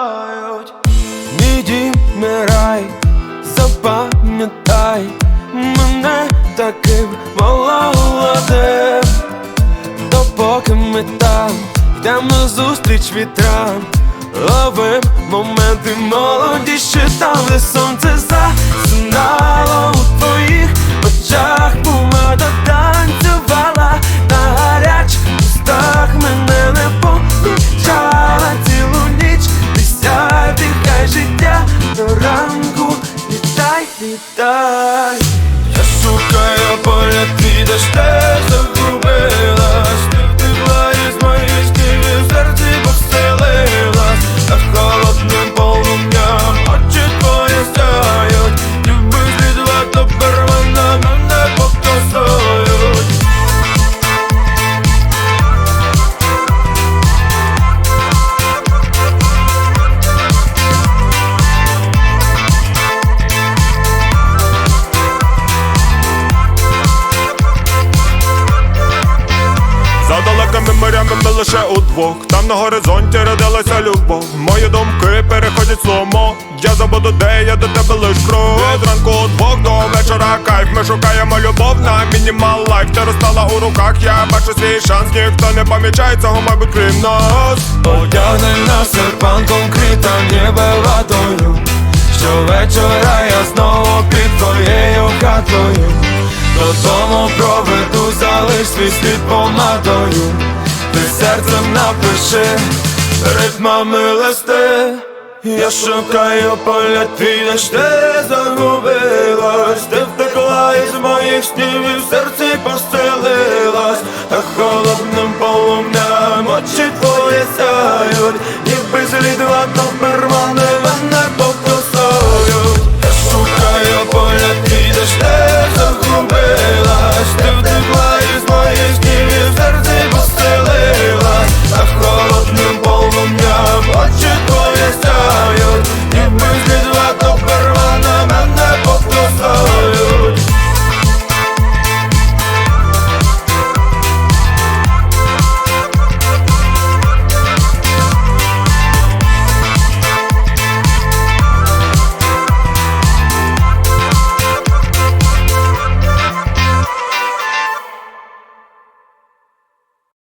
грають. Мій дім не рай, запам'ятай мене таким молодим, допоки ми там, йдемо зустріч вітрам, ловим моменти молоді, ще там де. Літай, літай Я шукаю поля, ти де лише удвох. Там на горизонті родилася любов. Мої думки переходять сломо. Я забуду, де я до тебе лиш крок Від ранку удвох до вечора кайф. Ми шукаємо любов на мінімал лайф. Ти розстала у руках, я бачу свій шанс. Ніхто не помічає цього, мабуть, крім нас. Одягни на серпанком крита небелатою Щовечора я знову під твоєю хатою. Додому проведу, залиш свій слід помадою Ти серцем напиши ритмами листи. Я шукаю поля твій, ж ти загубилась? Ти втекла із моїх снів і в серці поселилась Та холодним полум'ям очі твої сяють Ніби слід ладно перман